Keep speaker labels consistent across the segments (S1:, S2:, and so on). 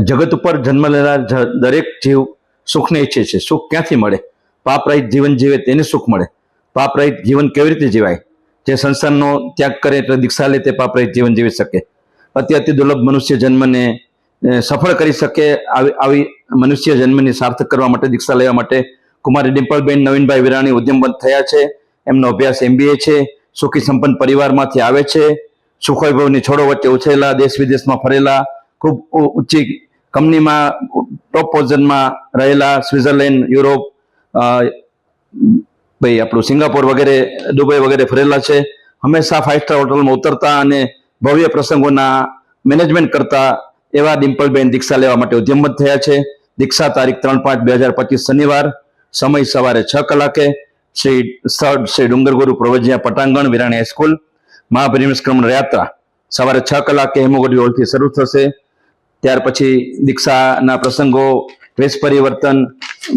S1: જગત ઉપર જન્મ લેનાર દરેક જીવ સુખને ઈચ્છે છે. સુખ ક્યાંથી મળે? પાપ રહિત જીવન જીવે તેને સુખ મળે. પાપ રહિત જીવન કેવી રીતે જીવાય? જે સંસારનો ત્યાગ કરે એટલે દીક્ષા લે તે પાપ રહિત જીવન જીવી શકે. અતિ અતિ દુર્લભ મનુષ્ય જન્મને સફળ કરી શકે આવી આવી મનુષ્ય જન્મની સાર્થક કરવા માટે, દીક્ષા લેવા માટે કુમારી ડિમ્પલબેન, નવીનભાઈ વિરાણી ઉદ્યમબંધ થયા છે. એમનો અભ્યાસ એમબીએ છે. સુખી સંપન્ન પરિવારમાંથી આવે છે. સુખોઈ છોડો વચ્ચે ઉછરેલા, દેશ વિદેશમાં ફરેલા, ખૂબ ઊંચી કંપનીમાં ટોપ પોઝિશનમાં રહેલા સ્વિટ્ઝરલેન્ડ, યુરોપ ભાઈ આપણું સિંગાપોર વગેરે, દુબઈ વગેરે ફરેલા છે. હંમેશા ફાઇવ સ્ટાર હોટલમાં ઉતરતા અને ભવ્ય પ્રસંગોના મેનેજમેન્ટ કરતા એવા ડિમ્પલબેન દીક્ષા લેવા માટે ઉદ્યમત થયા છે. દીક્ષા તારીખ ત્રણ પાંચ બે હજાર પચીસ શનિવાર, સમય સવારે છ કલાકે શ્રી સ્થળ શ્રી ડુંગરગુરુ પ્રવજિયા પટાંગણ વિરાણી હાઈસ્કૂલ મહાપરિનિષ્ક્રમણ યાત્રા. સવારે છ કલાકે હેમોગઢી હોલથી શરૂ થશે. ત્યાર પછી દીક્ષાના પ્રસંગો વેશ પરિવર્તન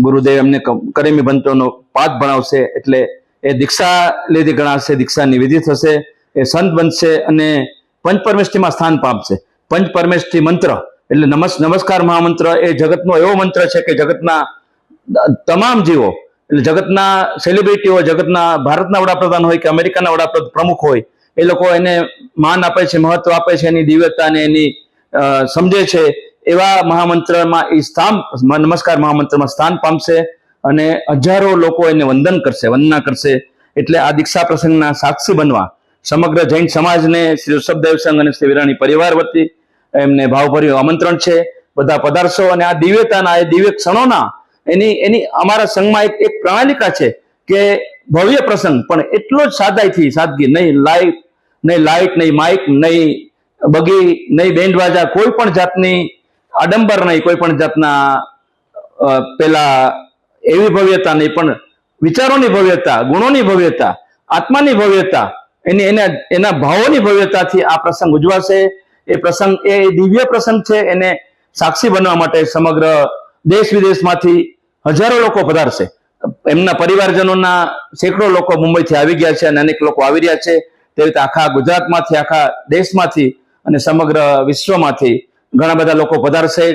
S1: ગુરુદેવ એમને કરેમી બંતોનો પાઠ ભણાવશે એટલે એ દીક્ષા લીધી ગણાશે દીક્ષાની વિધિ થશે એ સંત બનશે અને પંચ પરમેષ્ઠીમાં સ્થાન પામશે. પંચ પરમેષ્ઠી મંત્ર એટલે નમસ નમસ્કાર મહામંત્ર એ જગતનો એવો મંત્ર છે કે જગતના તમામ જીવો એટલે જગતના સેલિબ્રિટીઓ જગતના ભારતના વડાપ્રધાન હોય કે અમેરિકાના વડાપ્રધાન પ્રમુખ હોય એ લોકો એને માન આપે છે મહત્વ આપે છે એની દિવ્યતાને એની અ, સમજે છે, એવા મહામંત્રમાં એ સ્થાન નમસ્કાર મહામંત્રમાં સ્થાન પામશે અને હજારો લોકો એને વંદન કરશે, વંદના કરશે. એટલે આ દીક્ષા પ્રસંગના સાક્ષી બનવા સમગ્ર જૈન સમાજને શ્રી ઋષભદેવ સંઘ અને શ્રી વિરાણી પરિવાર વતી એમને ભાવભર્યું આમંત્રણ છે. બધા પધારશો અને આ દિવ્યતાના, એ દિવ્ય ક્ષણોના એની એની અમારા સંઘમાં એક એક પ્રણાલિકા છે કે ભવ્ય પ્રસંગ, પણ એટલો જ સાદાઈથી સાદગી, નહીં લાઈટ, નહીં લાઇટ નહીં માઇક નહીં બગી નહીં બેન્ડ વાજા કોઈ પણ જાતની આડંબર નહીં, કોઈ પણ જાતના પેલા એવી ભવ્યતા નહીં, પણ વિચારોની ભવ્યતા, ગુણોની ભવ્યતા, આત્માની ભવ્યતા, એની, એના એના ભાવોની ભવ્યતાથી આ પ્રસંગ ઉજવાશે. એ પ્રસંગ, એ દિવ્ય પ્રસંગ છે, એને સાક્ષી બનવા માટે સમગ્ર દેશ વિદેશમાંથી હજારો લોકો પધારશે. એમના પરિવારજનોના સેંકડો લોકો મુંબઈથી આવી ગયા છે અને અનેક લોકો આવી રહ્યા છે. તે રીતે આખા ગુજરાતમાંથી, આખા દેશમાંથી અને સમગ્ર વિશ્વમાંથી ઘણા બધા લોકો પધારશે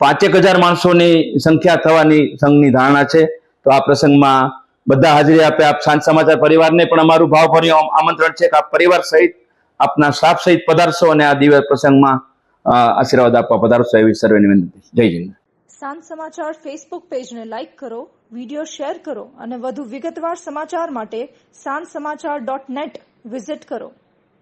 S1: પાંચેક હજાર માણસોની સંખ્યા થવાની સંઘની ધારણા છે. તો આ પ્રસંગમાં બધા હાજરી આપે આપ સાંજ સમાચાર પરિવારને પણ અમારું ભાવભર્યું આમંત્રણ છે કે આપ પરિવાર સહિત આપના સ્ટાફ સહિત પધારશો અને આ દિવ્ય પ્રસંગમાં આશીર્વાદ આપવા પધારશો એવી સર્વે વિનંતી જય જિંદ.
S2: સાંજ સમાચાર ફેસબુક પેજને લાઇક કરો વીડિયો શેર કરો અને વધુ વિગતવાર સમાચાર માટે સાંજ સમાચાર ડોટ નેટ વિઝિટ કરો.